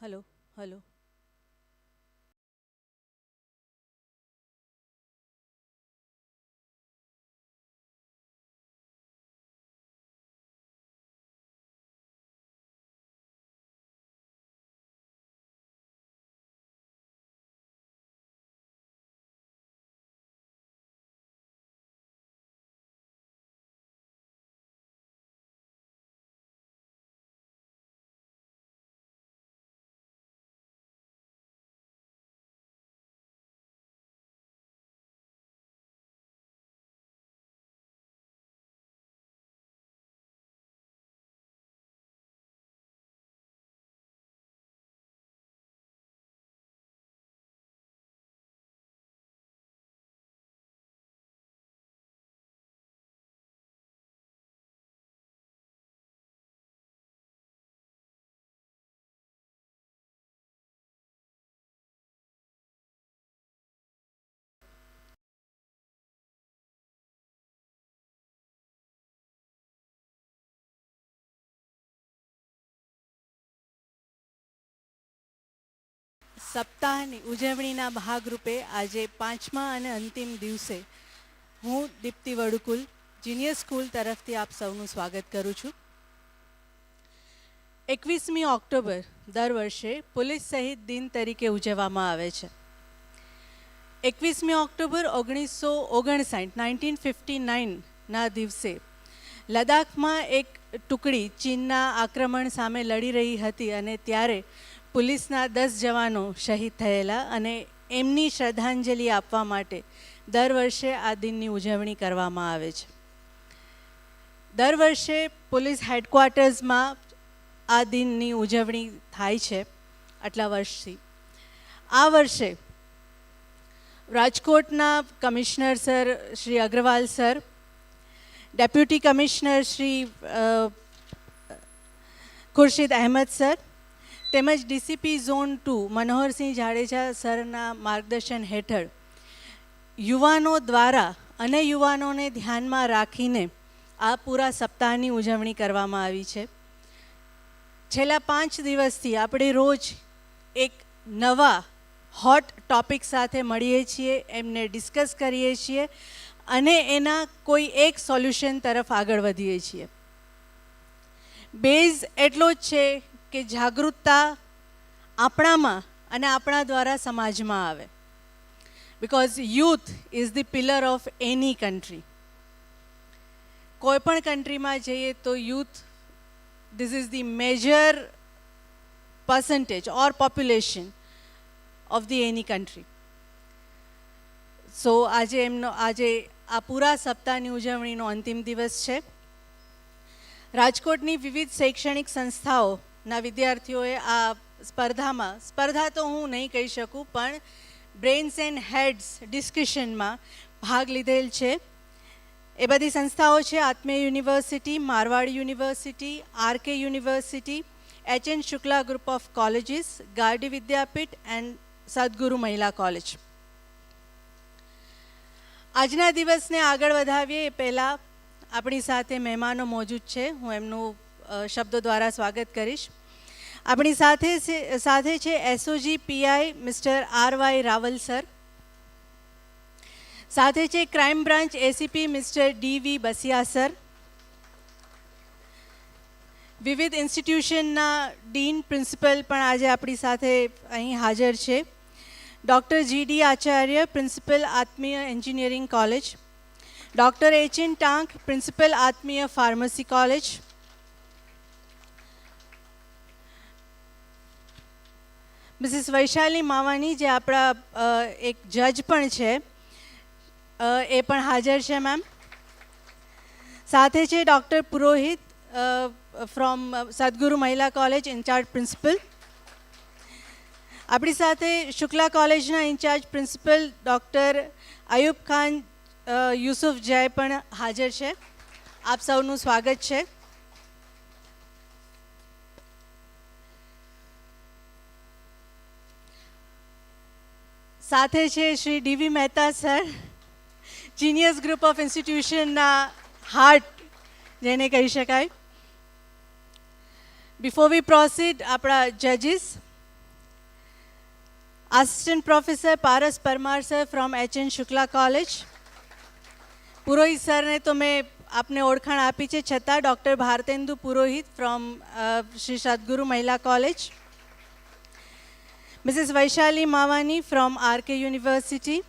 Hello hello સપ્તાહની ઉજવણીના ભાગરૂપે આજે પાંચમા અને અંતિમ દિવસે હું દીપ્તિ વડુકુલ જુનિયર સ્કૂલ તરફથી આપ સૌનું સ્વાગત કરું છું. એકવીસમી ઓક્ટોબર દર વર્ષે પોલીસ શહીદ દિન તરીકે ઉજવવામાં આવે છે. એકવીસમી ઓક્ટોબર ઓગણીસો ઓગણસાઠ, નાઇન્ટીન ફિફ્ટી નાઇનના દિવસે લદ્દાખમાં એક ટુકડી ચીનના આક્રમણ સામે લડી રહી હતી અને ત્યારે પોલીસના દસ જવાનો શહીદ થયેલા અને એમની શ્રદ્ધાંજલિ આપવા માટે દર વર્ષે આ દિનની ઉજવણી કરવામાં આવે છે. દર વર્ષે પોલીસ હેડક્વાર્ટર્સમાં આ દિનની ઉજવણી થાય છે આટલા વર્ષથી. આ વર્ષે રાજકોટના commissioner sir Shri Agrawal sir, deputy commissioner Shri Khurshid Ahmed sir તેમજ DCP zone two Manoharsinh Jadeja સરના માર્ગદર્શન હેઠળ યુવાનો દ્વારા અને યુવાનોને ધ્યાનમાં રાખીને આ પૂરા સપ્તાહની ઉજવણી કરવામાં આવી છે. છેલ્લા પાંચ દિવસથી આપણે રોજ એક નવા હોટ ટોપિક સાથે મળીએ છીએ, એમને ડિસ્કસ કરીએ છીએ અને એના કોઈ એક સોલ્યુશન તરફ આગળ વધીએ છીએ. બેઝ એટલો જ છે કે જાગૃતતા આપણામાં અને આપણા દ્વારા સમાજમાં આવે. Because youth is the pillar of any country કોઈ પણ કન્ટ્રીમાં જઈએ તો youth this is the major percentage or population of the any country. So આજે એમનો, આજે આ પૂરા સપ્તાહની ઉજવણીનો અંતિમ દિવસ છે. રાજકોટની વિવિધ શૈક્ષણિક સંસ્થાઓના વિદ્યાર્થીઓએ આ સ્પર્ધામાં, સ્પર્ધા તો હું નહીં કહી શકું, પણ બ્રેન્સ એન્ડ હેડ્સ ડિસ્કશનમાં ભાગ લીધેલ છે. એ બધી સંસ્થાઓ છે Atmiya university, Marwad university, RK university, H N Shukla group of colleges, Gardi Vidyapith and Sadguru મહિલા કોલેજ. આજના દિવસને આગળ વધાવીએ એ પહેલાં આપણી સાથે મહેમાનો મોજૂદ છે. હું એમનું શબ્દો દ્વારા સ્વાગત કરીશ. આપણી સાથે સાથે છે SOG PI mister R Y Raval sir. સાથે છે crime branch ACP mister D V Basiya sir. વિવિધ ઇન્સ્ટિટ્યુશનના ડીન પ્રિન્સિપલ પણ આજે આપણી સાથે અહીં હાજર છે. Doctor G D Acharya, principal Atmiya engineering college. Doctor H N Tank, principal Atmiya pharmacy college. Missus Vaishali Mavani જે આપણા એક જજ પણ છે એ પણ હાજર છે મેમ સાથે છે ડૉક્ટર પુરોહિત ફ્રોમ સદગુરુ મહિલા કોલેજ ઇન્ચાર્જ પ્રિન્સિપલ આપણી સાથે શુક્લા કોલેજના incharge principal doctor Ayub Khan Yusuf Jay પણ હાજર છે. આપ સૌનું સ્વાગત છે. સાથે છે Shri DV Mehta sir genius group of ઇન્સ્ટિટ્યુશનના heart જેને કહી શકાય. બિફોર વી પ્રોસીડ આપણા જજીસ assistant professor Paras Parmar sir from H N Shukla college Purohit સરને તો મેં આપને ઓળખાણ આપી છે છતાં doctor Bharatendu Purohit from Shri Sadguru Mahila college Mrs Vaishali Mavani from R K university